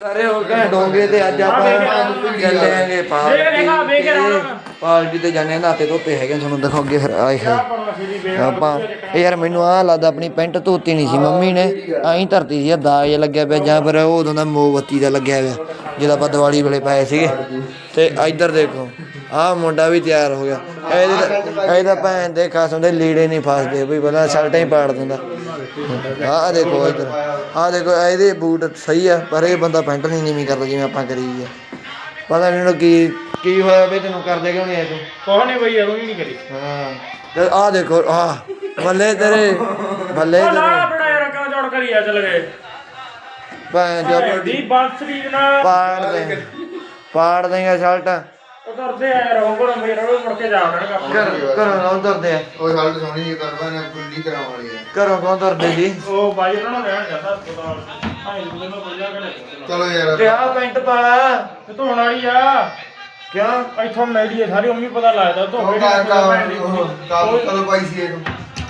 ਸਾਰੇ ਹੋ ਗਏ। ਡੋਂਗੇ ਤੇ ਅੱਜ ਆਪਾਂ ਚੱਲੇ ਆਂਗੇ ਪਾਰਟੀ ਤੇ ਪਾਰਟੀ ਤੇ ਜਾਣੇ ਨਾਤੇ ਧੋਤੇ ਹੈਗੇ ਤੁਹਾਨੂੰ ਦਿਖਾਉਂਗੇ ਫਿਰ ਆਏ ਹੈ ਆਪਾਂ ਇਹ ਯਾਰ ਮੈਨੂੰ ਆ ਲੱਗਦਾ ਆਪਣੀ ਪੈਂਟ ਧੋਤੀ ਨਹੀਂ ਸੀ ਮੰਮੀ ਨੇ। ਐਂ ਧਰਤੀ ਸੀ ਜਿਹਾ ਲੱਗਿਆ ਪਿਆ ਜਾਂ ਫਿਰ ਉਹ ਉਦੋਂ ਦਾ ਮੋਮਬੱਤੀ ਦਾ ਲੱਗਿਆ ਹੋਇਆ। ਜਦੋਂ ਆਪਾਂ ਦੀਵਾਲੀ ਵੇਲੇ ਪਾਏ ਸੀਗੇ। ਤੇ ਇੱਧਰ ਦੇਖੋ ਆਹ ਮੁੰਡਾ ਵੀ ਤਿਆਰ ਹੋ ਗਿਆ। ਇਹਦੇ ਇਹਦਾ ਭੈਣ ਦੇ ਕਸਮ ਦੇ ਲੀੜੇ ਨਹੀਂ ਫਸਦੇ ਵੀ ਪਹਿਲਾਂ ਸ਼ਰਟਾਂ ਹੀ ਪਾੜ ਦਿੰਦਾ। ਆਹ ਦੇਖੋ ਇੱਧਰ। ਆਹ ਦੇਖੋ ਇਹਦੇ ਬੂਟ ਸਹੀ ਆ ਪਰ ਇਹ ਬੰਦਾ ਪੈਂਟ ਨਹੀਂ ਨੀਵੀਂ ਕਰਦਾ ਜਿਵੇਂ ਆਪਾਂ ਕਰੀ ਆ ਪਤਾ ਨਹੀਂ ਉਹਨੂੰ ਕੀ ਕੀ ਹੋਇਆ ਵੀ ਤੈਨੂੰ ਕਰਦੇ ਕਿਉਂ ਨਹੀਂ ਤੂੰ? ਕੋਹ ਨੇ ਬਈ ਉਹ ਨਹੀਂ ਕਰੀ। ਹਾਂ। ਤੇ ਆਹ ਦੇਖੋ ਆਹ ਬੱਲੇ ਤੇਰੇ ਬੱਲੇ ਤੇਰੇ ਨਾ ਬੜਾ ਯਾਰ ਕਿਉਂ ਜੋੜ ਕਰੀ ਆ ਚੱਲ ਗਏ। ਭੈਣ ਜੋ ਦੀ ਬਾਂਸਰੀ ਨਾਲ। ਪਾੜ ਦੇ। ਪਾੜ ਦੇਗਾ ਸ਼ਰਟ। ਉਹ ਕਰਦੇ ਆ ਕੋਲ ਮੇਰਾ ਉਹ ਮੁੜ ਕੇ ਜਾ ਵੜਨਗਾ ਘਰ। ਘਰੋਂ ਕੌਣ ਤੁਰਦੇ ਆ? ਉਹ ਹਾਲਤ ਸੋਹਣੀ ਜੀ ਕਰਵਾ ਨੇ ਕੁੱਲੀ ਕਰਾਉਣ ਵਾਲੀ ਹੈ ਘਰੋਂ ਕੌਣ ਤੁਰਦੇ ਜੀ? ਉਹ ਬਾਈ ਉਹਨਾਂ ਨੂੰ ਲੈਣ ਜਾਂਦਾ ਹਸਪਤਾਲ ਭਾਈ ਨੂੰ ਬੋਲਿਆ ਕਿ ਚਲੋ ਯਾਰ। ਤੇ ਆਹ ਪੈਂਟ ਪਾਲਾ ਤੇ ਧੋਣ ਵਾਲੀ ਆ। ਕਿਉਂ? ਇੱਥੋਂ ਮੈਡੀ ਆ ਸਾਰੀ ਉਮੀ ਪਤਾ ਲੱਗਦਾ ਧੋ ਉਹ ਕੇ ਕਾ ਕਾ ਕਾਲ ਕਦੋਂ ਪਾਈ ਸੀ ਇਹ?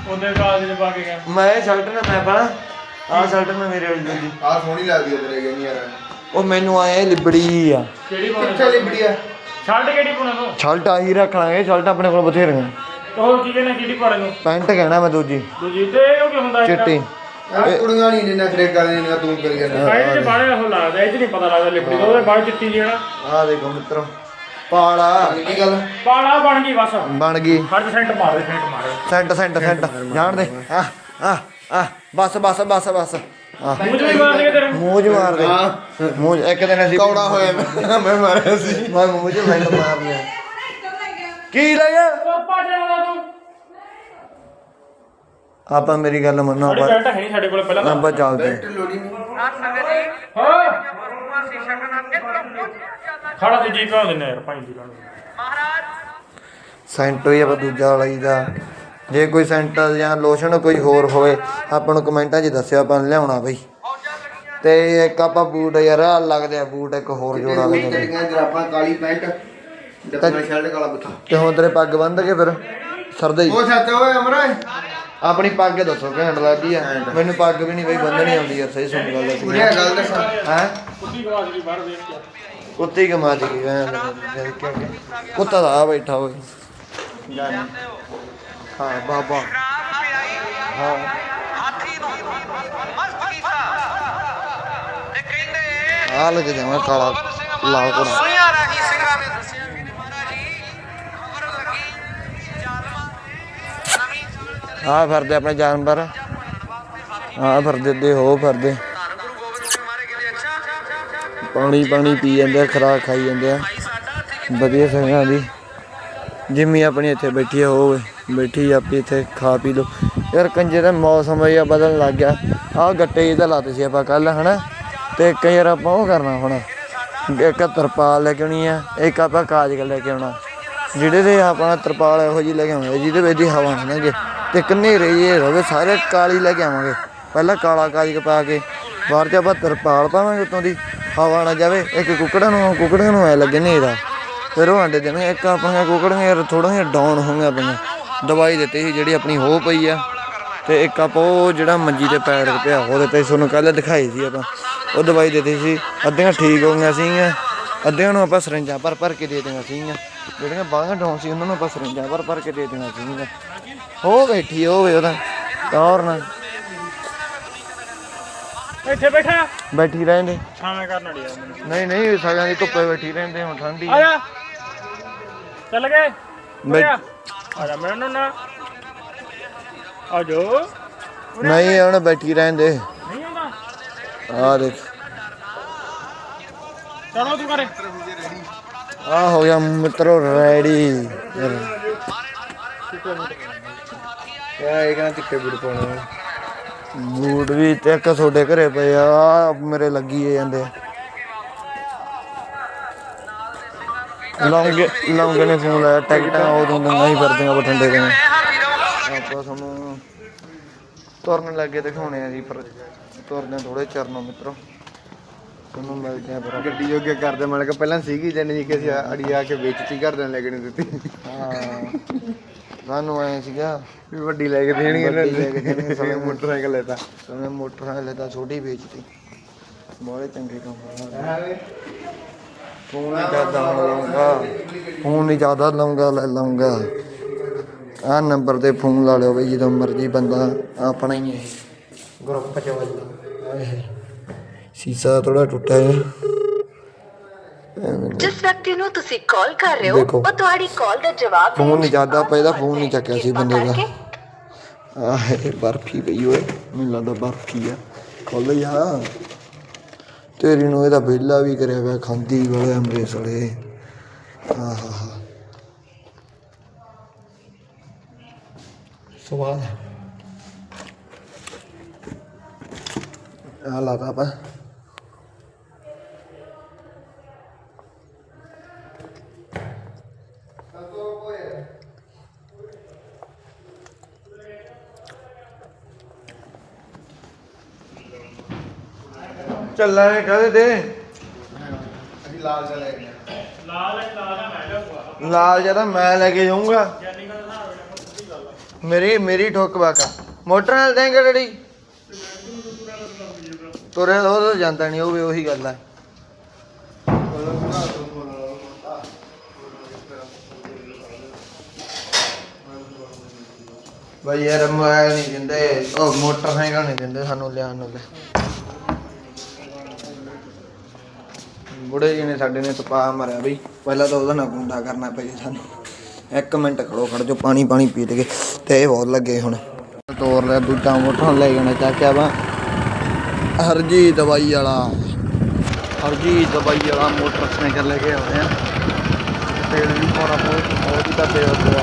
ਉਹਦੇ ਕਾਲਜ ਦੇ ਪਾ ਕੇ ਗਿਆ। ਮੈਂ ਸ਼ਰਟ ਨਾ ਮੈਂ ਪਾਲਾ। ਆਹ ਸ਼ਰਟ ਨਾ ਮੇਰੇ ਵਾਲੀ ਜੀ ਆ ਸੋਹਣੀ ਲੱਗਦੀ ਹੈ ਤੇਰੇ ਗਈ ਯਾਰ ਉਹ ਮੈਨੂੰ ਆਏ ਲਿਬੜੀ ਆ। ਕਿਹੜੀ ਪਾਉਣੀ? ਕਿੱਥੇ ਲਿਬੜੀ ਆ? ਸ਼ਰਟ ਕਿਹੜੀ ਪਾਉਣਾ ਤੂੰ? ਸ਼ਰਟ ਆਹੀ ਰੱਖ ਲਾਂਗੇ ਸ਼ਰਟ ਆਪਣੇ ਕੋਲ ਬਥੇਰੀਆਂ। ਤੇ ਹੋਰ ਕੀ ਕਹਿੰਦਾ ਕਿਹੜੀ ਪਾਉਣੀ ਤੂੰ? ਪੈਂਟ ਕਹਿਣਾ ਮੈਂ ਦੂਜੀ। ਦੂਜੀ ਤੇ ਉਹ ਕੀ ਹੁੰਦਾ ਇੱਕ ਚਿੱਟੀ। ਆ ਕੁੜੀਆਂ ਨਹੀਂ ਨੇ ਨਖਰੇ ਕਰਦੇ ਨੇ ਤੂੰ ਕਰੀ ਜਾਂਦਾ। ਇਹਦੇ ਚ ਬਾੜੇ ਉਹ ਲੱਗਦਾ ਇਹ ਚ ਨਹੀਂ ਪਤਾ ਲੱਗਦਾ ਲਿਪੜੀ ਦਾ ਉਹਦੇ ਬਾਅਦ ਚਿੱਟੀ ਜਿਹੜਾ ਆਹ ਦੇਖੋ ਮਿੱਤਰੋ ਪਾਲਾ। ਕੀ ਗੱਲ? ਪਾਲਾ ਬਣ ਗਈ ਬਸ। ਬਣ ਗਈ। ਹਰ ਸੈਂਟ ਮਾਰ ਦੇ ਸੈਂਟ ਮਾਰ ਸੈਂਟ ਸੈਂਟ ਸੈਂਟ। ਜਾਣ ਦੇ। ਆ ਆ ਆ ਬਸ ਬਸ ਬਸ ਬਸ। ਆ ਮੂੰਹ ਚ ਵੀ ਮਾਰ ਦੇ ਤੇਰੇ। ਮੂੰਹ 'ਚ ਮਾਰ ਦੇ। ਮੂੰਹ 'ਚ- ਇੱਕ ਦਿਨ ਅਸੀਂ ਕੌੜਾ ਹੋਇਆ ਮੈਂ ਮੈਂ ਮਾਰਿਆ ਸੀ। ਮੈਂ ਮੂੰਹ 'ਚ ਸੈਂਟ ਮਾਰ ਲਿਆ ਕੀ ਲਿਆ ਪਾਪਾ ਜਾਉਂਦਾ ਤੂੰ। ਆਪਾਂ ਮੇਰੀ ਗੱਲ ਮੰਨੋ ਸਾਡੀ ਆਪਾਂ ਪੈਂਟ ਹੈ ਨਹੀਂ ਸਾਡੇ ਕੋਲ ਪਹਿਲਾਂ ਆਪਾਂ ਚੱਲਦੇ। ਹਾਂ। ਹਾਂ। ਖੜਾ ਤੇ ਜੀ ਕਾ ਦਿੰਨੇ ਯਾਰ ਭਾਈ ਜੀ ਕਾਹਨੂੰ ਸੈਂਟ ਵੀ ਆਪਾਂ ਦੂਜਾ ਲਈਦਾ ਜੇ ਕੋਈ ਸੈਂਟ ਜਾਂ ਲੋਸ਼ਨ ਕੋਈ ਹੋਰ ਹੋਵੇ ਆਪਾਂ ਨੂੰ ਕਮੈਂਟਾਂ 'ਚ ਦੱਸਿਓ ਆਪਾਂ ਲਿਆਉਣਾ ਬਈ। ਤੇ ਇੱਕ ਆਪਾਂ ਬੂਟ ਯਾਰ ਆਹ ਲੱਗਦੇ ਆ ਬੂਟ ਇੱਕ ਹੋਰ ਜੋੜਾ ਲੈਂਦੇ ਤੇਰੀਆਂ ਜਰਾਬਾਂ ਕਾਲੀ ਪੈਂਟ ਡੱਬਾ ਸ਼ਰਟ ਕਾਲਾ ਬੁੱਥਾ ਤੇ ਹੁਣ ਤੇਰੇ ਪੱਗ ਬੰਨ ਕੇ ਫਿਰ ਸਰਦਾ ਹੀ। ਉਹ ਸੱਚ ਓਏ ਅਮਰਾ। ਆਪਣੀ ਪੱਗ ਦੱਸੋ ਘੈਂਟ ਲੱਗਦੀ ਆ। ਮੈਨੂੰ ਪੱਗ ਵੀ ਨਹੀਂ ਬਈ ਬੰਨਣੀ ਆਉਂਦੀ ਯਾਰ ਸਹੀ ਸੁਣ ਗੱਲ ਦੱਸੀ। ਕੁੜੀਆਂ ਗੱਲ ਦੱਸਾਂ। ਹੈ? ਕੁੱਤੀ ਗਵਾਚ ਗਈ ਬਾਹਰ ਦੇਖ ਕੇ। ਕੁੱਤੀ ਕਮਾ ਦੀ ਗਈ ਭੈਣ ਦੇ ਕਿਉਂਕਿ ਕੁੱਤਾ ਦਾ ਆ ਬੈਠਾ ਹੋਏ ਹਾਂ। ਬਾਬਾ ਹਾਂ ਆ ਲੱਗ ਜਾਵਾਂ ਕਾਲਾ ਲਾਲ ਕੋੜਾ ਆ ਫਿਰਦੇ ਆਪਣੇ ਜਾਨਵਰ। ਆ ਫਿਰਦੇ, ਦੇ ਹੋ ਫਿਰਦੇ। ਪਾਣੀ ਪਾਣੀ ਪੀ ਜਾਂਦੇ ਆ, ਖਰਾਕ ਖਾਈ ਜਾਂਦੇ ਆ। ਵਧੀਆ ਸੰਗਾਂ ਦੀ। ਜਿੰਮੀ ਆਪਣੀ ਇੱਥੇ ਬੈਠੀ ਆ ਹੋਵੇ ਬੈਠੀ ਆ ਆਪੀ ਇੱਥੇ, ਖਾ ਪੀ ਲੋ ਯਾਰ ਕੰਜੇ ਦਾ ਮੌਸਮ ਜਿਹਾ ਬਦਲਣ ਲੱਗ ਗਿਆ। ਆਹ ਗੱਟੇ ਜਿਹੇ ਤਾਂ ਲਾਤੇ ਸੀ ਆਪਾਂ ਕੱਲ ਹਨਾ? ਤੇ ਇੱਕ ਯਾਰ ਆਪਾਂ ਉਹ ਕਰਨਾ ਹੁਣ। ਇੱਕ ਤਰਪਾਲ ਲੈ ਕੇ ਆਉਣੀ ਆ, ਇੱਕ ਆਪਾਂ ਕਾਜਕ ਲੈ ਕੇ ਆਉਣਾ। ਜਿਹੜੇ ਦੇ ਆਪਾਂ ਤਰਪਾਲ ਇਹੋ ਜੀ ਲੈ ਕੇ ਆਉਣੀ ਜਿਹਦੇ ਵਿੱਚ ਦੀ ਹਵਾ ਨਾ ਲੱਗੇ ਤੇ ਇੱਕ ਹਨੇਰੇ ਜੇ ਹੋਵੇ ਸਾਰੇ ਕਾਲੀ ਲੈ ਕੇ ਆਵਾਂਗੇ। ਪਹਿਲਾਂ ਕਾਲਾ ਕਾਜਕ ਪਾ ਕੇ ਬਾਹਰ ਚ ਆਪਾਂ ਤਰਪਾਲ ਪਾਵਾਂਗੇ ਉਤੋਂ ਦੀ। ਹਵਾ ਨਾ ਜਾਵੇ, ਇੱਕ ਕੁੱਕੜਾਂ ਨੂੰ ਕੁੱਕੜਾਂ ਨੂੰ ਐ ਲੱਗੇ ਹਨੇਰਾ। ਫਿਰ ਉਹ ਆਂਡੇ ਦੇਣਗੇ ਇੱਕ ਆਪਣੀਆਂ ਕੁੱਕੜੀਆਂ ਯਾਰ ਥੋੜ੍ਹੀਆਂ ਜਿਹੀਆਂ ਡਾਊਨ ਹੋਈਆਂ ਆਪਣੀਆਂ। ਦਵਾਈ ਦਿੱਤੀ ਸੀ ਜਿਹੜੀ ਆਪਣੀ ਹੋ ਪਈ ਆ। ਤੇ ਇੱਕ ਆਪਾਂ ਉਹ ਜਿਹੜਾ ਮੰਜੀ ਤੇ ਪੈਰ ਤੇ ਪਿਆ ਉਹਦੇ ਤੇ ਤੁਹਾਨੂੰ ਕੱਲ ਦਿਖਾਈ ਸੀ ਆਪਾਂ। ਉਹ ਦਵਾਈ ਦਿੱਤੀ ਸੀ। ਅੱਧੀਆਂ ਠੀਕ ਹੋ ਗਈਆਂ ਸੀਗੀਆਂ। ਅੱਧਿਆਂ ਨੂੰ ਆਪਾਂ ਸਰਿੰਜਾਂ ਭਰ ਭਰ ਕੇ ਦੇ ਦਿੱਤੀਆਂ ਸੀਗੀਆਂ। ਜਿਹੜੀਆਂ ਬਾਹਾਂ ਡਾਊਨ ਸੀ ਉਹਨਾਂ ਨੂੰ ਆਪਾਂ ਸਰਿੰਜਾਂ ਭਰ ਭਰ ਕੇ ਦੇ ਦਿੱਤੀਆਂ ਸੀਗੀਆਂ। ਉਹ ਬੈਠੀ ਹੋਵੇ ਉਹਦਾ ਟੌਰ ਨਾਲ ਇੱਥੇ ਬੈਠਾ। ਬੈਠੀ ਰਹਿੰਦੇ। ਛਾਵੇਂ ਕਰਨ ਅੜਿਆ ਨਹੀਂ ਨਹੀਂ ਸਗਾਂ ਦੀ ਧੁੱਪੇ ਬੈਠੀ ਰਹਿੰਦੇ ਹੁਣ ਠੰਡੀ ਆ। ਚੱਲ ਗਏ। ਬੈ- ਆ ਆ ਜਾ ਮੈਨੂੰ ਨਾ ਆ ਜੋ ਨਹੀਂ ਹੁਣ ਬੈਠੀ ਰਹਿੰਦੇ। ਨਹੀਂ ਆਉਂਦਾ। ਆ ਦੇਖ। ਚਲੋ ਤੂੰ ਕਰੇ ਆ ਹੋ ਗਿਆ ਮਿੱਤਰੋ ਰੈਡੀ। ਯਾ ਇਹ ਕਹਿੰਦਾ ਤਿੱਖੇ ਬੂਟ ਪਾਉਣੇ ਬੂਟ ਵੀ ਤੇ ਇੱਕ ਤੁਹਾਡੇ ਘਰੇ ਪਏ ਆ ਮੇਰੇ ਲੱਗੀ ਜਾਂਦੇ। ਲੌਂਗੇ ਲੌਂਗੇ ਨੇ ਫੋਨ ਲਾਇਆ ਟਿਕਟਾਂ ਉਦੋਂ ਦੀਆਂ ਹੀ ਫਿਰਦੀਆਂ ਬਠਿੰਡੇ ਦੀਆਂ। ਆਪਾਂ ਤੁਹਾਨੂੰ ਤੁਰਨ ਲੱਗੇ ਦਿਖਾਉਣੇ ਆ ਜੀ ਪਰ ਤੁਰਦੇ ਥੋੜੇ ਚਰਨੋਂ ਮਿੱਤਰੋ। ਤੁਹਾਨੂੰ ਮਿਲਦੇ ਆ ਫਿਰ ਗੱਡੀ ਜੋਗੇ ਕਰਦੇ ਮਤਲਬ ਕਿ ਪਹਿਲਾਂ ਸੀਗੀ ਜਨ ਜੀ ਕਿ ਅਸੀਂ ਅੜੀ ਆ ਕੇ ਵੇਚਤੀ ਘਰਦਿਆਂ ਨੇ ਲੈ ਕੇ ਨਹੀਂ ਦਿੱਤੀ। ਹਾਂ। ਸਾਨੂੰ ਐ ਸੀਗਾ ਵੀ ਵੱਡੀ ਲੈ ਕੇ ਦੇਣਗੇ ਵੱਡੀ ਲੈ ਕੇ ਦੇਣਗੇ, ਇਹਨਾਂ ਨੇ ਮੋਟਰਸਾਈਕਲ ਲੈਤਾ। ਉਹਨੇ ਮੋਟਰਸਾਈਕਲ ਤਾਂ ਛੋਟੀ ਵੇਚਤੀ। ਬੜੇ ਚੰਗੇ ਕੰਮ ਆ। ਫੋਨ ਨਹੀਂ ਜ਼ਿਆਦਾ ਲਾਉਂਗਾ ਫੋਨ ਨਹੀਂ ਜ਼ਿਆਦਾ ਲਾਉਂਗਾ ਲੈ ਲਾਉਂਗਾ ਆ ਨੰਬਰ ਤੇ ਫੋਨ ਲਾ ਲਿਓ ਬਈ ਜਦੋਂ ਮਰਜ਼ੀ ਬੰਦਾ ਆਪਣਾ ਹੀ ਹੈ ਗਰੁੱਪ ਚ ਹਾਏ। ਸੀਸਾ ਥੋੜਾ ਟੁੱਟਾ ਹੈ ਜਿਸ ਵਿਅਕਤੀ ਨੂੰ ਤੁਸੀਂ ਕਾਲ ਕਰ ਰਹੇ ਹੋ। ਉਹ ਤੁਹਾਡੀ ਕਾਲ ਦਾ ਜਵਾਬ ਫੋਨ ਨਹੀਂ ਇਹਦਾ ਅਸਮਰਥ ਫੋਨ ਨਹੀਂ। ਚੱਕਿਆ ਸੀ ਬੰਦੇ ਦਾ। ਆਹੇ ਬਰਫੀ ਪਈ ਓਏ ਮੈਨੂੰ ਲੱਗਦਾ ਬਰਫੀ ਆ ਖੋਲ ਜਾ ਤੇਰੀ ਨੂੰ ਇਹਦਾ ਵਿਹਲਾ ਵੀ ਕਰਿਆ ਹੋਇਆ, ਖਾਂਦੀ ਵਾਲੇ ਅੰਮ੍ਰਿਤ ਵਾਲੇ ਆਹਾ ਸਵਾਦ। ਆ ਲਾਤਾ ਪਾ ਚੱਲਾਂਗੇ ਕਦੇ ਤੇ? ਅਸੀਂ ਲਾਲ ਜਾ ਲੈ ਗਏ ਲਾਲ ਹੈ ਲਾਲ ਹੈ ਮੈਂ ਲਿਆਉਂਗਾ। ਲਾਲ ਜਿਹਾ ਤਾਂ ਮੈਂ ਲੈ ਕੇ ਜਾਊਂਗਾ। ਜੈਨੀ ਦਾ ਹਿਸਾਬ ਹੈ ਕੋਈ ਸਿੱਧੀ ਗੱਲ ਆ। ਮੇਰੀ ਮੇਰੀ ਠੋਕ ਬਾਕਾ। ਮੋਟਰ ਨਾਲ ਦੇਂਗੇ ਡੜੀ ਤੁਰੇ ਉਹ ਤਾਂ ਜਾਂਦਾ ਨਹੀਂ ਉਹ ਵੀ ਉਹੀ ਗੱਲ ਹੈ ਬਈ ਯਾਰ ਮੋਬਾਈਲ ਨਹੀਂ ਦਿੰਦੇ। ਉਹ ਮੋਟਰਸਾਈਕਲ ਨਹੀਂ ਦਿੰਦੇ ਸਾਨੂੰ ਲਿਆਉਣ ਨੂੰ ਲੈ ਬੁੜੇ ਜੀ ਨੇ ਸਾਡੇ ਨੇ ਤਪਾ ਮਾਰਿਆ ਬਈ। ਪਹਿਲਾਂ ਤਾਂ ਉਹਦਾ ਨਾ ਗੁੰਡਾ ਕਰਨਾ ਪਈ ਸਾਨੂੰ। ਇੱਕ ਮਿੰਟ ਖੜੋ, ਖੜ ਜੋ ਪਾਣੀ ਪਾਣੀ ਪੀ ਲਗੇ ਤੇ ਇਹ ਬਹੁਤ ਲੱਗੇ ਹੁਣ। ਤੋਰ ਲਿਆ, ਦੂਜਾ ਮੋਟਰ ਲੈ ਜਾਣਾ ਚਾਕਿਆ ਵਾ ਹਰਜੀ ਦਵਾਈ ਵਾਲਾ। ਹਰਜੀ ਦਵਾਈ ਵਾਲਾ ਮੋਟਰਸਾਈਕਲ ਲੈ ਕੇ ਆਉਂਦੇ ਆ। ਤੇਲ ਵੀ ਪਾਉਣਾ ਬਹੁਤ ਬਹੁਤ ਤਾਂ ਤੇਲ ਪਵਾ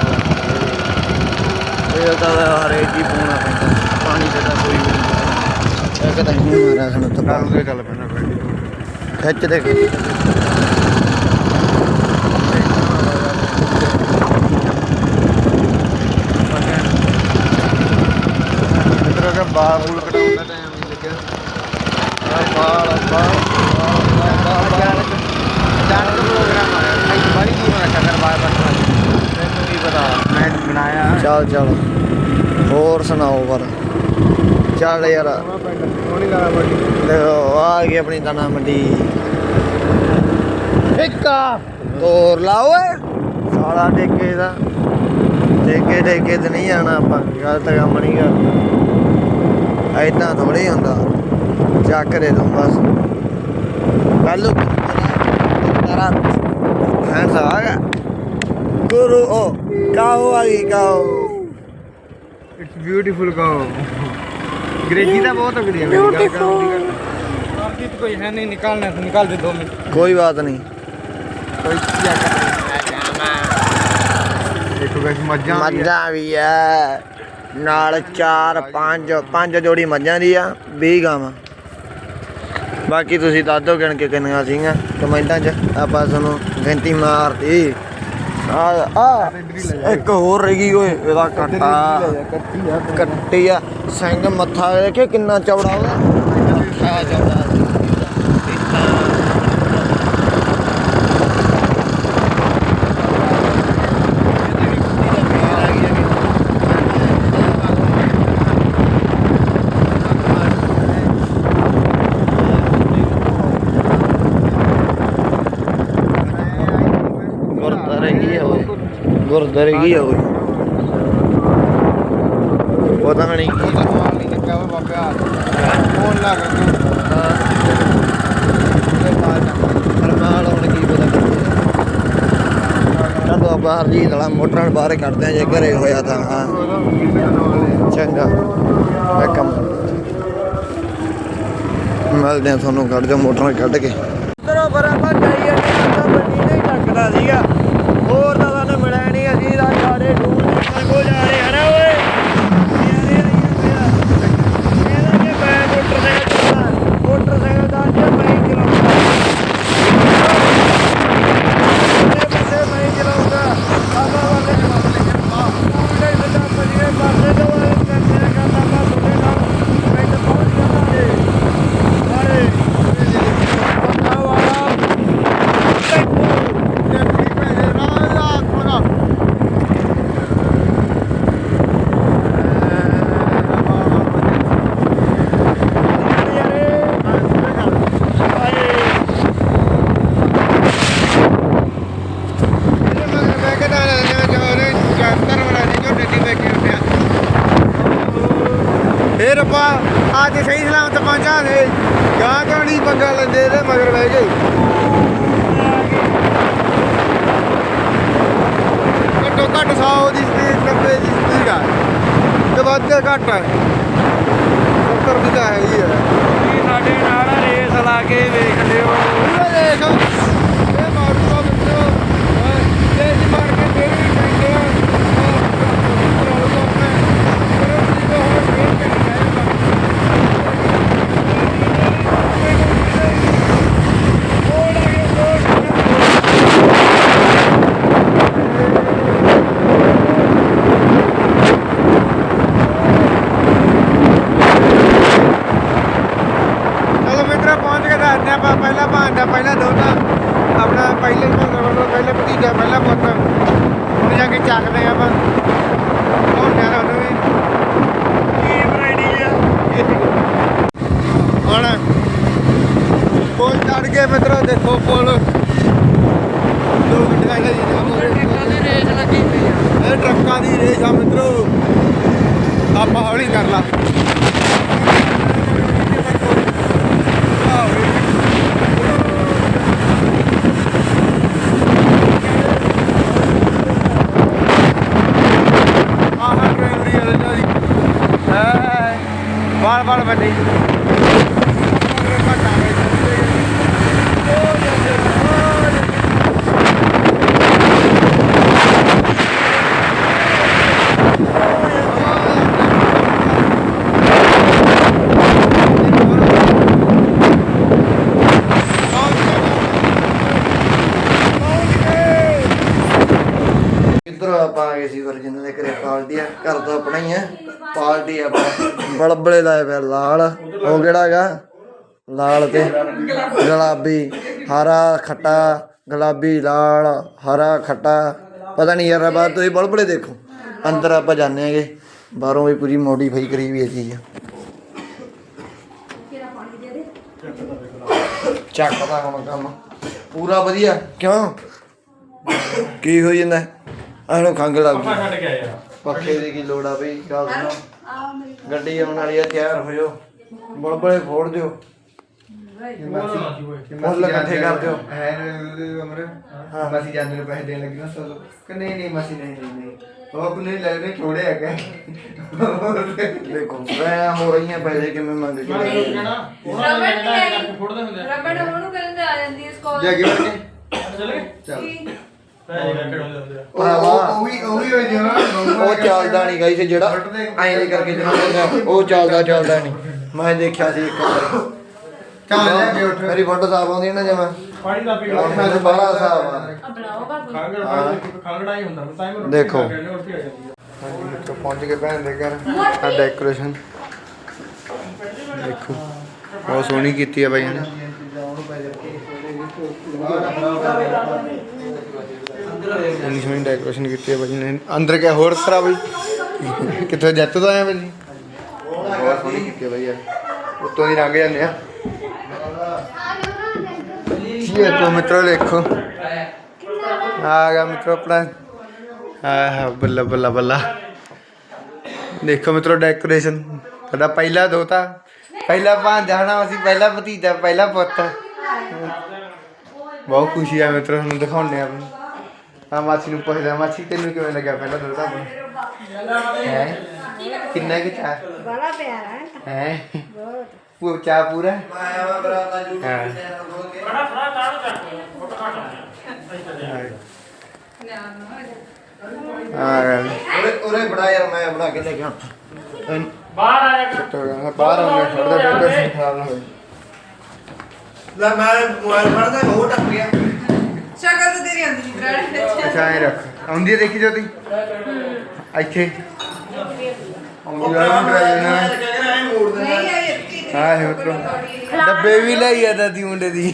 ਤੇਲ ਤਾਂ ਹਰੇਕ ਹੀ ਪਾਉਣਾ ਪੈਂਦਾ। ਪਾਣੀ ਤੇ ਕੋਈ ਨਹੀਂ। ਇੱਕ ਤਾਂ ਹੀ ਮਾਰਿਆ ਸਾਨੂੰ ਤਾਂ ਨਾਲ ਦੇ ਚੱਲ ਪੈਣਾ ਫਿਰ ਖਿੱਚ ਦੇ ਖਿੱਚ ਇਧਰ ਦਾ ਬਾਲ ਬੂਲ ਕਟਾਉਣ ਦਾ ਟਾਈਮ ਨਹੀਂ ਲੱਗਿਆ ਬਾਲ ਬਾਲ ਚੱਲ ਯਾਰ। ਦੇਖੋ ਆ ਗਈ ਆਪਣੀ ਦਾਣਾ ਮੰਡੀ। ਇੱਕਾ ਤੋਰ ਲਾ ਓਏ। ਸਾਲਾ ਟੇਕੇ ਦਾ। ਟੇਕੇ ਟੇਕੇ ਤੇ ਨਹੀਂ ਆਣਾ ਆਪਾਂ। ਗਲਤ ਕੰਮ ਨਹੀਂ ਕਰਨਾ। ਐਦਾਂ ਥੋੜੀ ਹੁੰਦਾ। ਚੱਕ ਦੇ ਦੂੰ ਬਸ। ਕੱਲੂ ਤੇਰਾ? ਆ ਗਿਆ। ਗੁਰੂ ਓ। ਕਾਓ ਆ ਗਈ ਕਾਓ ਇਟਸ ਬਿਊਟੀਫੁਲ ਗਾਓ ਅੰਗਰੇਜ਼ੀ ਦਾ ਬਹੁਤ ਅਗੜੀ ਹੈ ਬਿਊਟੀਫੁਲ आपकी तो कोई है नहीं निकालना है तो निकाल दे दो मिनट ਕੋਈ ਬਾਤ ਨਹੀਂ ਕੋਈ ਕੀ ਕਰ ਦੇਖੋ ਗਾਇਸ ਮੱਝਾਂ ਵੀ ਆ। ਮੱਝਾਂ ਵੀ ਐ ਨਾਲ 4 5 5 ਜੋੜੀ ਮੱਝਾਂ ਦੀ ਆ 20 ਗਾਵਾਂ ਬਾਕੀ ਤੁਸੀਂ ਦੱਸ ਦਿਓ ਗਿਣ ਕੇ ਕਿੰਨੀਆਂ ਸੀਗੀਆਂ ਕਮੈਂਟਾਂ 'ਚ ਆਪਾਂ ਤੁਹਾਨੂੰ ਗਿਣਤੀ ਮਾਰਤੀ ਆ ਆ, ਇੱਕ ਹੋਰ ਰਹਿ ਗਈ ਓਏ, ਇਹਦਾ ਕੱਟਾ ਕੱਟੀ ਆ। ਕੱਟੀ ਆ ਸਿੰਘ ਮੱਥਾ ਦੇਖੇ ਕਿੰਨਾ ਚੌੜਾ ਉਹਦਾ ਮੱਥਾ ਚੌੜਾ। ਗੁਰਦਾਰੇ ਕੀ ਆ ਓਏ। ਗੁਰਦਾਰੇ ਕੀ ਪਤਾ ਨਹੀਂ ਕੀ। ਨਹੀਂ ਲੱਗਾ ਵਾ ਬਾਬਾ ਫੋਨ ਲਾ ਕੇ ਬਾਹਰ ਜੀ ਦਲਾ ਮੋਟਰਾਂ ਬਾਹਰ ਕੱਢਦੇ ਆ, ਜੇ ਘਰੇ ਹੋਇਆ ਤਾਂ, ਹਾਂ। ਚੰਗਾ। ਮੈਂ ਕੰਮ ਮਿਲਦੇ ਆ ਤੁਹਾਨੂੰ, ਕੱਢ ਦਿਓ ਮੋਟਰਾਂ ਕੱਢ ਕੇ ਇਧਰੋਂ ਪਰ ਆਪਾਂ ਜਾਈਏ ਤਾਂ ਬੰਦੀ ਨਹੀਂ ਟੱਕਦਾ ਸੀਗਾ ਹੋਰ ਤਾਂ ਸਾਨੂੰ ਮਿਲਿਆ ਨਹੀਂ ਅਸੀਂ ਤਾਂ ਸਾਡੇ ਡੂਰ ਦੇ ਕੋ ਜਾ ਰਹੇ ਹਨ ਓਏ ਯਾਰੇ ਇਹਦਾ ਕਿ ਮੈਂ ਮੋਟਰਸਾਈਕਲ ਚਲਾਉਣਾ ਮੋਟਰਸਾਈਕਲ ਦਾ ਅੱਜ ਮੈਂ ਹੀ ਚਲਾਉਂਦਾ ਇਹ ਬੰਦੇ ਮੈਂ ਹੀ ਚਲਾਉਂਦਾ ਆਵਾ ਵਾਲੇ ਪੂਰੇ ਬੰਦਾ ਪਜੀਏ ਪਾਸੇ ਤੋਂ ਵਾਲੇ ਕਰਦੇ ਕਰਦਾ ਮੈਂ ਤੁਹਾਡੇ ਨਾਲ ਪਿੰਡ ਪਹੁੰਚ ਜਾਵਾਂਗੇ ਸਾਰੇ ਫੇਰ ਆਪਾਂ ਅੱਜ ਸਹੀ ਸਲਾਮਤ ਪਹੁੰਚਾਂਗੇ ਗਾਂ ਕਿਉਂ ਪੰਗਾ ਲੈਂਦੇ ਇਹਦੇ ਮਗਰ ਬਹਿ ਗਏ ਘੱਟੋ ਘੱਟ 100 ਦੀ ਸਪੀਡ 90 ਦੀ ਸਪੀਡ ਆ। ਤੇ ਵੱਧ ਤੇ ਘੱਟ ਹੈ 70 ਦੀ ਤਾਂ ਹੈਗੀ ਆ। ਸਾਡੇ ਨਾਲ ਰੇਸ ਲਾ ਕੇ ਵੇਖ ਲਿਓ ਇਹ ਦੇਖ ਇਹ ਮਾਰੂਗਾ ਮਿੱਤਰੋ ਇਹ ਜੀ ਮਾਰ ਕੇ ਫੇਰ ਵੀ ਕਹਿੰਦੇ ਆ ਚਲੋ ਮਿੱਤਰੋ ਪਹੁੰਚ ਕੇ ਦੱਸਦੇ ਆਪਾਂ ਪਹਿਲਾ ਭਾਂਡਾ ਪਹਿਲਾ ਦੋਤਾ ਆਪਣਾ ਪਹਿਲੇ ਭਾਂਡਾ ਭਤੀਜਾ ਪਹਿਲਾ ਪੁੱਤ ਹੁਣ ਜਾ ਕੇ ਚੱਕਦੇ ਆ ਆਪਾਂ ਹੁਣ ਯਾਰ ਉਹਨੂੰ ਵੀ ਕੀ ਬਰੈਡੀ ਆ ਹੁਣ ਪੁਲ ਚੜ ਗਏ ਮਿੱਤਰੋ ਦੇਖੋ ਪੁਲ ਦੋ ਗੱਡੀਆਂ ਦਾ ਜੀ ਰੇਸ ਲੱਗੀ ਪਈ ਆ ਇਹ ਟਰੱਕਾਂ ਦੀ ਰੇਸ ਆ ਮਿੱਤਰੋ ਆਪਾਂ ਹੌਲੀ ਕਰ ਲਾ ਆਹ ਡਰਾਈਵਰੀ ਵਾਲੇ ਦਾ ਜੀ ਹੈ ਬਾਲ ਬਾਲ ਵੱਡੀ ਇੱਧਰ ਆਪਾਂ ਆ ਗਏ ਸੀ ਵਰਜਨ ਦੇ ਘਰੇ ਪਾਰਟੀ ਆ ਘਰ ਤਾਂ ਆਪਣਾ ਹੀ ਆ ਪਾਰਟੀ ਆ ਬਲਬਲੇ ਲਾਏ ਪਿਆ ਲਾਲ ਉਹ ਕਿਹੜਾ ਹੈਗਾ? ਲਾਲ ਤੇ ਗੁਲਾਬੀ ਹਰਾ ਖੱਟਾ ਗੁਲਾਬੀ ਲਾਲ ਹਰਾ ਖੱਟਾ। ਪਤਾ ਨਹੀਂ ਯਾਰ ਬਾਹਰ ਤੁਸੀਂ ਬਲਬਲੇ ਦੇਖੋ। ਅੰਦਰ ਆਪਾਂ ਜਾਂਦੇ ਆਂਗੇ ਬਾਹਰੋਂ ਵੀ ਪੂਰੀ ਮੋਡੀਫਾਈ ਕਰੀ ਵੀ ਇਹ ਚੀਜ਼। ਆ ਚੱਕਦਾ ਹੁਣ ਕੰਮ। ਪੂਰਾ ਵਧੀਆ। ਕਿਉਂ? ਕੀ ਹੋ ਜਾਂਦਾ? ਆਹਨੂੰ ਖੰਗ ਲੱਗ ਗਈ। ਪੱਖੇ ਦੀ ਕੀ ਲੋੜ ਆ ਬਈ? ਗੱਲ ਸੁਣੋ। ਗੱਡੀ ਆਉਣ ਵਾਲੀ ਆ ਤਿਆਰ ਹੋ ਜਾਓ ਬੜਬੜੇ ਫੋੜ ਦਿਓ। ਮੁੱਲ ਇਕੱਠੇ ਕਰ ਦਿਓ। ਹੈ ਅਮਰ ਮਾਸੀ ਜਾਂਦੇ ਨੂੰ ਪੈਸੇ ਦੇਣ ਲੱਗੀ ਨਾ ਸੋ ਕਿ ਨਹੀਂ ਨਹੀਂ ਮਾਸੀ ਨਹੀਂ ਨਹੀਂ ਨਹੀਂ। ਉਹ ਕੋ ਨਹੀਂ ਲੱਗਦੇ ਥੋੜੇ ਹੈਗੇ। ਦੇਖੋ ਮੈਂ ਹੋ ਰਹੀਆਂ ਪੈਸੇ ਕਿਵੇਂ ਮੰਗ ਕੇ ਲੈ। ਰਬੜ ਰਬੜ ਉਹਨੂੰ ਕਹਿੰਦੇ ਆ ਜਾਂਦੀ ਹੈ ਸਕਾਲ। ਜਾ ਕੇ ਚਲੇ। ਚੱਲ ਉਹ ਉਹ- ਉਹ ਵੀ ਉਹ ਵੀ ਹੋ ਜਾਣਾ ਉਹ ਚੱਲਦਾ ਨਹੀਂ ਗਈ ਸੀ ਜਿਹੜਾ। ਐਂ ਨਹੀਂ ਕਰਕੇ ਚਲਾਉਂਦਾ ਉਹ ਚੱਲਦਾ ਚੱਲਦਾ ਨਹੀਂ। ਮੈਂ ਦੇਖਿਆ ਸੀ ਇੱਕ ਵਾਰ। ਚੱਲ ਜਾ ਕੇ ਉੱਠ। ਮੇਰੀ ਫੋਟੋ ਸਾਫ਼ ਆਉਂਦੀ ਹੈ ਨਾ ਜਮਾ। ਪਾਣੀ ਦਾ ਪੀ ਮੈਂ ਤੇ ਬੜਾ ਹਿਸਾਬ ਆ। ਆ ਬਣਾਓਗਾ ਕੋਈ। ਖਾਂਗੜ ਖਾਂਗੜਾ ਹੀ। ਹੁੰਦਾ। ਤਾਂ ਹੀ ਦੇਖੋ। ਰੋਟੀ ਆ ਜਾਂਦੀ ਆ। ਹਾਂਜੀ ਮਿੱਤਰੋ ਪਹੁੰਚ ਗਏ ਭੈਣ ਦੇ ਘਰ। ਆ ਡੈਕੋਰੇਸ਼ਨ ਦੇਖੋ। ਬਹੁਤ ਸੋਹਣੀ ਕੀਤੀ ਹੈ ਬਾਈ ਨੇ। ਇੰਨੀ ਸੋਹਣੀ ਡੈਕੋਰੇਸ਼ਨ ਕੀਤੀ ਹੈ ਬਾਈ ਨੇ। ਅੰਦਰ ਕਿਆ ਹੋਰ ਸਰਾ ਬਾਈ? ਕਿੱਥੇ ਜੱਤ ਤੋਂ ਆਇਆ ਬਾਈ ਬਹੁਤ ਸੋਹਣੀ ਕੀਤੀ ਹੈ ਯਾਰ। ਉੱਤੋਂ ਦੀ ਲੰਘ ਜਾਂਦੇ ਆ। ਇਹ ਤੋਂ ਮਿੱਤਰੋ ਦੇਖੋ। ਆ ਗਿਆ ਮਿੱਤਰੋ ਆਪਣਾ। ਆਹ ਬੱਲਾ ਬੱਲਾ ਬੱਲਾ। ਦੇਖੋ ਮਿੱਤਰੋ ਡੈਕੋਰੇਸ਼ਨ ਸਾਡਾ ਪਹਿਲਾ ਦੋਤਾ। ਪਹਿਲਾ ਭਾਂਜਾ ਹਨਾ ਅਸੀਂ ਪਹਿਲਾ ਭਤੀਜਾ ਪਹਿਲਾ ਪੁੱਤ। ਬਹੁਤ ਖੁਸ਼ੀ ਆ ਮਿੱਤਰੋ ਤੁਹਾਨੂੰ ਦਿਖਾਉਂਦੇ ਆ। ਆ ਮਾਸੀ ਨੂੰ ਪੁੱਛਦਾ ਮਾਸੀ ਤੈਨੂੰ ਕਿਵੇਂ ਲੱਗਿਆ ਪਹਿਲਾ ਦੋਤਾ ਆਪਣਾ? ਹੈ? ਕਿੰਨਾ ਕਿ ਚਾਹ ਬੜਾ ਪਿਆਰਾ ਹੈ। ਹੈ? ਪੂ ਚਾਹ ਪੂਰਾ? ਹਾਂ। ਆ ਗਿਆ ਉਰੇ ਉਰੇ ਬੜਾ ਯਾਰ ਮੈਂ ਬਣਾ ਕੇ ਲੈ ਕੇ ਆਉਣਾ। ਬਾਹਰ ਆ ਜਾ ਗਿਆ ਬਾਹਰ ਛੱਡਦਾ ਡੈਕੋਰੇਸ਼ਨ ਖਰਾਬ ਨਾ ਹੋਵੇ ਲੈ ਮੈਂ ਮੋਬਾਈਲ ਫੜਦਾ ਉਹ ਟੱਪ ਗਿਆ। ਸ਼ਕਲ ਤਾਂ ਤੇਰੀ ਆਂਦੀ ਨਹੀਂ ਬ੍ਰੈਡ ਅੱਛਾ ਐ ਰੱਖ। ਆਉਂਦੀ ਹੈ ਦੇਖੀ ਜੋਤੀ? ਇੱਥੇ। ਆਉਂਦੀ ਆ ਮੁੰਡਾ ਜਣਾ ਨਹੀਂ ਆਈ ਇੱਥੇ ਹਾਂ ਹੈ ਮਿੱਤਰੋ ਡੱਬੇ ਵੀ ਲਈ ਆ ਦਾਦੀ ਮੁੰਡੇ ਦੀ।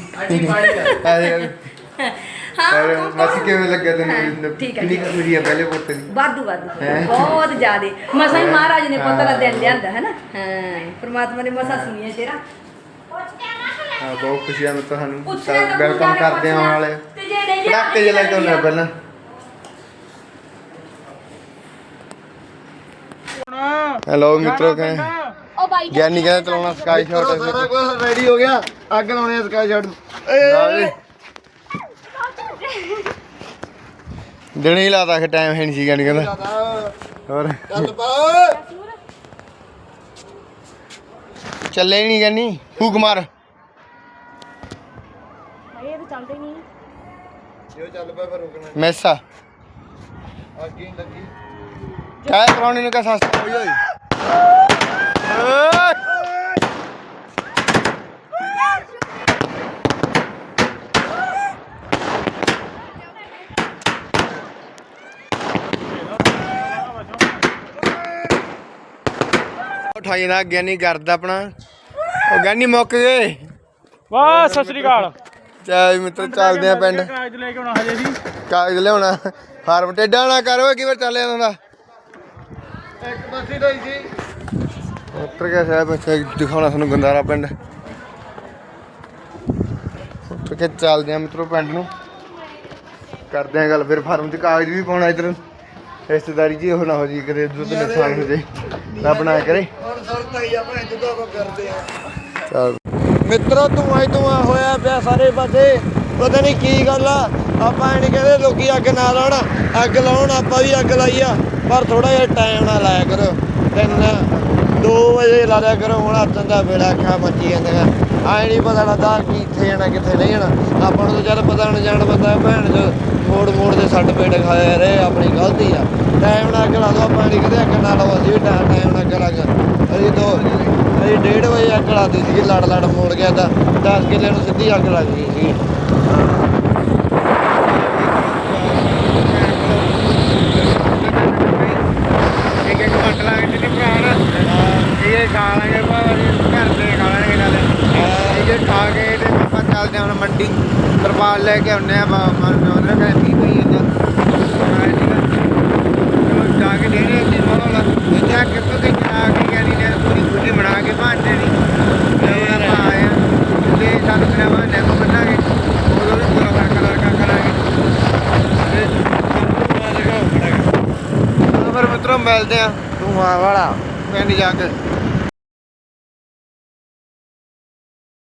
ਹਾਂ ਪਰ ਮਾਸੀ ਕਿਵੇਂ ਲੱਗਿਆ ਤੈਨੂੰ? ਠੀਕ ਹੈ, ਆ ਪਹਿਲੇ ਪੁੱਤ ਦੀ? ਵਾਧੂ ਵਾਧੂ। ਹੈਂ? ਬਹੁਤ ਜ਼ਿਆਦੇ। ਮਸਾਂ ਹੀ ਮਹਾਰਾਜ ਨੇ ਪੁੱਤ ਦਾ ਦਿਨ ਲਿਆਂਦਾ ਹੈ ਨਾ? ਹਾਂ ਪ੍ਰਮਾਤਮਾ ਨੇ ਮਸਾਂ ਸੁਣੀਆਂ ਤੇਰਾ। ਹਾਂ ਬਹੁਤ ਖੁਸ਼ੀ ਆ ਮਿੱਤਰ ਸਾਨੂੰ ਪੁੱਛਿਆ ਤਾਂ ਵੈਲਕਮ ਕਰਦੇ ਆਉਣ ਵਾਲੇ। ਤੇ ਨਹੀਂ ਲੈ ਕੇ ਆਉਂਦੇ ਆ ਪਹਿਲਾਂ। ਹੈਲੋ ਮਿੱਤਰੋ ਕਹੇ ਗਿਆਨੀ ਕਹਿੰਦਾ ਚਲਾਉਣਾ ਸਕਾਈ ਸ਼ਾਟ ਸਾਰਾ ਕੁਝ ਰੈਡੀ ਹੋ ਗਿਆ। ਅੱਗ ਲਾਉਣੇ ਆ ਸਕਾਈ ਸ਼ਾਟ ਦਿਨ ਹੀ ਲਾਤਾ ਕਿ ਟਾਈਮ ਹੈ ਨਹੀਂ ਸੀ ਗਿਆਨੀ ਕਹਿੰਦਾ। ਹੋਰ। ਚੱਲ ਪਾ। ਚੱਲੇ ਹੀ ਨਹੀਂ ਗਿਆਨੀ ਫੂਕ ਮਾਰ। ਜੋ ਚੱਲ ਪਿਆ ਫਿਰ ਰੁਕਣਾ ਮੈਸਾ ਅੱਗ ਹੀ ਲੱਗੀ। ਕਾਹ ਕਰਾਉਣੇ ਨੂੰ ਕਾ ਸਸਤਾ ਹੋਈ ਹੋਈ। ਓਏ। ਉਠਾਈ ਨਾ ਗਿਆਨੀ ਕਰਦਾ ਆਪਣਾ। ਉਹ ਗਿਆਨੀ ਮੁੱਕ ਗਏ। ਵਾਹ ਸਤਿ ਸ੍ਰੀ ਅਕਾਲ। ਚਾਹ ਮਿੱਤਰ ਚੱਲਦੇ ਆ ਪਿੰਡ। ਕਾਗਜ਼ ਲੈ ਕੇ ਆਉਣਾ ਹਜੇ ਜੀ ਕਾਗਜ਼ ਲਿਆਉਣਾ। ਫਾਰਮ ਟੇਡਾ ਨਾ ਕਰ ਕਿਵੇਂ ਚੱਲਿਆ ਜਾਂਦਾ ਇੱਕ ਬੱਸੀ ਲਈ ਸੀ। ਉੱਤਰ ਕੇ ਸਾਹਿਬ ਇੱਥੇ ਦਿਖਾਉਣਾ ਤੁਹਾਨੂੰ ਗੰਦਾਰਾ ਪਿੰਡ। ਉੱਤਰ ਕੇ ਚੱਲਦੇ ਆ ਮਿੱਤਰੋ ਪਿੰਡ ਨੂੰ। ਕਰਦੇ ਆ ਗੱਲ ਫਿਰ ਫਾਰਮ 'ਚ ਕਾਗਜ਼ ਵੀ ਪਾਉਣਾ ਇਧਰ। ਰਿਸ਼ਤੇਦਾਰੀ ਜੀ ਉਹ ਨਾ ਹੋ ਜੀ ਕਦੇ ਦੁੱਧ ਨੁਕਸਾਨ ਹੋ ਜੇ ਰੱਬ ਨਾ ਕਰੇ। ਹੁਣ ਸੁਰਤ ਆਈ ਆ ਭੈਣ ਜਦੋਂ ਆਪਾਂ ਕਰਦੇ ਆ। ਚੱਲ। ਮਿੱਤਰੋ, ਧੂਆਂ ਹੀ ਧੂਆਂ ਹੋਇਆ ਪਿਆ ਸਾਰੇ ਪਾਸੇ। ਪਤਾ ਨਹੀਂ ਕੀ ਗੱਲ ਆ, ਆਪਾਂ ਐ ਨਹੀਂ ਕਹਿੰਦੇ ਲੋਕੀ ਅੱਗ ਨਾ ਲਾਉਣ, ਅੱਗ ਲਾਉਣ ਆਪਾਂ ਵੀ ਅੱਗ ਲਾਈ ਆ ਪਰ ਥੋੜਾ ਜਿਹਾ ਟਾਈਮ ਨਾਲ ਲਾਇਆ ਕਰੋ। ਤਿੰਨ 2 ਵਜੇ ਲਾ ਲਿਆ ਕਰੋ, ਹੁਣ ਹੱਥਾਂ ਦਾ ਵੇਲਾ ਖਾ ਮੱਚੀ ਜਾਂਦੀਆਂ। ਐ ਨਹੀਂ ਪਤਾ ਲੱਗਦਾ ਕਿੱਥੇ ਜਾਣਾ, ਕਿੱਥੇ ਨਹੀਂ ਜਾਣਾ। ਆਪਾਂ ਨੂੰ ਤਾਂ ਜਦ ਪਤਾ ਨਹੀਂ ਜਾਣ ਬੰਦਾ ਭੈਣ ਜੋ ਮੋੜ ਮੋੜ ਦੇ ਸੱਟ ਪੇਟ ਖਾਇਆ ਰਹੇ ਆਪਣੀ ਗਲਤੀ ਆ। ਟਾਈਮ ਨਾਲ ਅੱਗ ਲਾ ਦੋ ਆਪਾਂ ਨਹੀਂ ਕਦੇ ਅੱਗ ਨਾ ਲਾਓ, ਅਸੀਂ ਵੀ ਟਾਈਮ ਨਾਲ ਅੱਗ ਲਾ ਕੇ। ਅਸੀਂ ਦੋ ਅਸੀਂ 1:30 ਵਜੇ ਅੱਗ ਲਾਤੀ ਸੀਗੀ ਲੜ ਲੜ ਮੋੜ ਗਿਆ ਤਾਂ 10 ਕਿੱਲੇ ਨੂੰ ਸਿੱਧੀ ਅੱਗ ਲੱਗ ਗਈ ਸੀ। ਕੇ ਆਪਾਂ ਚੱਲਦੇ ਹਾਂ ਹੁਣ ਮੰਡੀ। ਤਰਪਾਲ ਲੈ ਕੇ ਆਉਂਦੇ ਆ ਮਨ ਉਹਨਾਂ ਕਹਿੰਦਾ ਕੀ ਪਈ ਜਾਂਦਾ ਜਾ ਕੇ ਦੇਣੇ ਅੱਗੇ ਮੋਲਾ ਇਹ ਜਾ ਕੇ ਤੋਂ ਆ ਕੇ ਕਹਿੰਦੀ ਨੇ ਪੂਰੀ ਗੁੱਡੀ ਬਣਾ ਕੇ ਭਾਂਡੇ ਦੀ ਤੇ ਸਾਨੂੰ ਕੋ ਉਦੋਂ ਵੀ ਪੂਰਾ ਕਰਾਂਗੇ। ਫਿਰ ਮਿੱਤਰੋ ਮਿਲਦੇ ਆ। ਧੂਆਂ ਵਾਲਾ। ਪਿੰਡ ਜਾ ਕੇ।